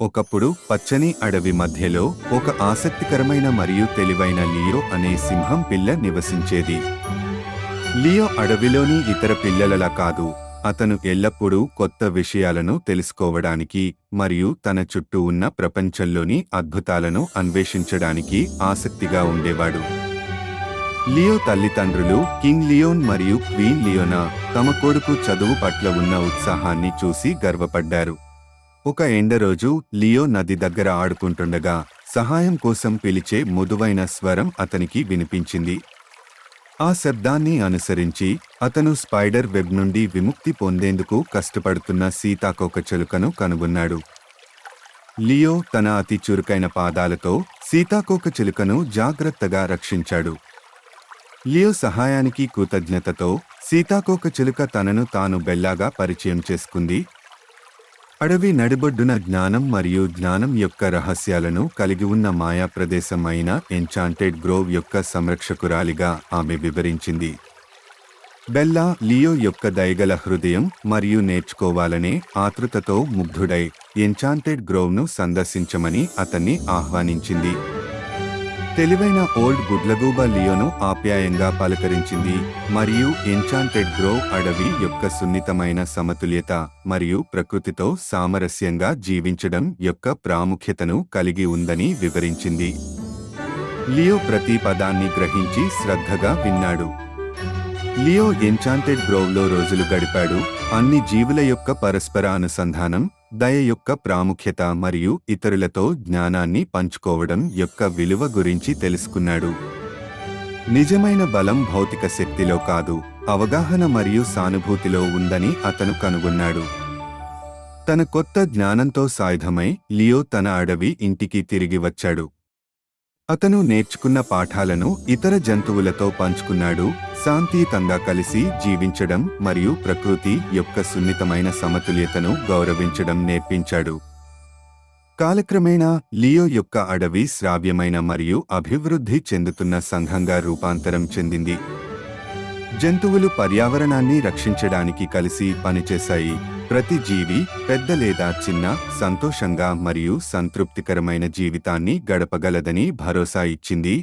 ఒకప్పుడు పచ్చని అడవి మధ్యలో ఒక ఆసక్తికరమైన మరియు తెలివైన లియో అనే సింహం పిల్ల నివసించేది. లియో అడవిలోని ఇతర పిల్లలలా కాదు అతను ఎల్లప్పుడూ కొత్త విషయాలను తెలుసుకోవడానికి మరియు తన చుట్టూ ఉన్న ప్రపంచంలోని అద్భుతాలను అన్వేషించడానికి ఆసక్తిగా ఉండేవాడు. లియో తల్లిదండ్రులు కింగ్ లియోన్ మరియు క్వీన్ లియోనా తమ కొడుకు చదువు పట్ల ఉన్న ఉత్సాహాన్ని చూసి గర్వపడ్డారు. ఒక ఎండరోజు లియో నది దగ్గర ఆడుకుంటుండగా సహాయం కోసం పిలిచే మృదువైన స్వరం అతనికి వినిపించింది. ఆ శబ్దాన్ని అనుసరించి అతను స్పైడర్ వెబ్ నుండి విముక్తి పొందేందుకు కష్టపడుతున్న సీతాకోకచిలుకను కనుగొన్నాడు. లియో తన అతి చురుకైన పాదాలతో సీతాకోక చిలుకను జాగ్రత్తగా రక్షించాడు. లియో సహాయానికి కృతజ్ఞతతో సీతాకోక చిలుక తనను తాను బెల్లాగా పరిచయం చేసుకుంది. అడవి నడిబొడ్డున జ్ఞానం మరియు జ్ఞానం యొక్క రహస్యాలను కలిగి ఉన్న మాయా ప్రదేశం అయిన ఎన్చాంటెడ్ గ్రోవ్ యొక్క సంరక్షకురాలిగా ఆమె వివరించింది. బెల్లా లియో యొక్క దయగల హృదయం మరియు నేర్చుకోవాలనే ఆతృతతో ముగ్ధుడై ఎన్చాంటెడ్ గ్రోవ్ను సందర్శించమని అతన్ని ఆహ్వానించింది. తెలివైన ఓల్డ్ గుడ్లగూబ లియోను ఆప్యాయంగా పలకరించింది మరియు ఎన్చాంటెడ్ గ్రోవ్ అడవి యొక్క సున్నితమైన సమతుల్యత మరియు ప్రకృతితో సామరస్యంగా జీవించడం యొక్క ప్రాముఖ్యతను కలిగి ఉందని వివరించింది. లియో ప్రతి పదాన్ని గ్రహించి శ్రద్ధగా విన్నాడు. లియో ఎన్చాంటెడ్ గ్రోవ్లో రోజులు గడిపాడు. అన్ని జీవుల యొక్క పరస్పర అనుసంధానం దయ యొక్క ప్రాముఖ్యత మరియు ఇతరులతో జ్ఞానాన్ని పంచుకోవడం యొక్క విలువ గురించి తెలుసుకున్నాడు. నిజమైన బలం భౌతిక శక్తిలో కాదు అవగాహన మరియు సానుభూతిలో ఉందని అతను కనుగొన్నాడు. తన కొత్త జ్ఞానంతో సాయుధమై లియో తన అడవి ఇంటికి తిరిగి వచ్చాడు. అతను నేర్చుకున్న పాఠాలను ఇతర జంతువులతో పంచుకున్నాడు. శాంతియుతంగా కలిసి జీవించడం మరియు ప్రకృతి యొక్క సున్నితమైన సమతుల్యతను గౌరవించడం నేర్పించాడు. కాలక్రమేణా లియో యొక్క అడవి శ్రావ్యమైన మరియు అభివృద్ధి చెందుతున్న సంఘంగా రూపాంతరం చెందింది. జంతువులు పర్యావరణాన్ని రక్షించడానికి కలిసి పనిచేశాయి. ప్రతి జీవి పెద్ద లేదా చిన్న సంతోషంగా మరియు సంతృప్తికరమైన జీవితాన్ని గడపగలదని భరోసా ఇచ్చింది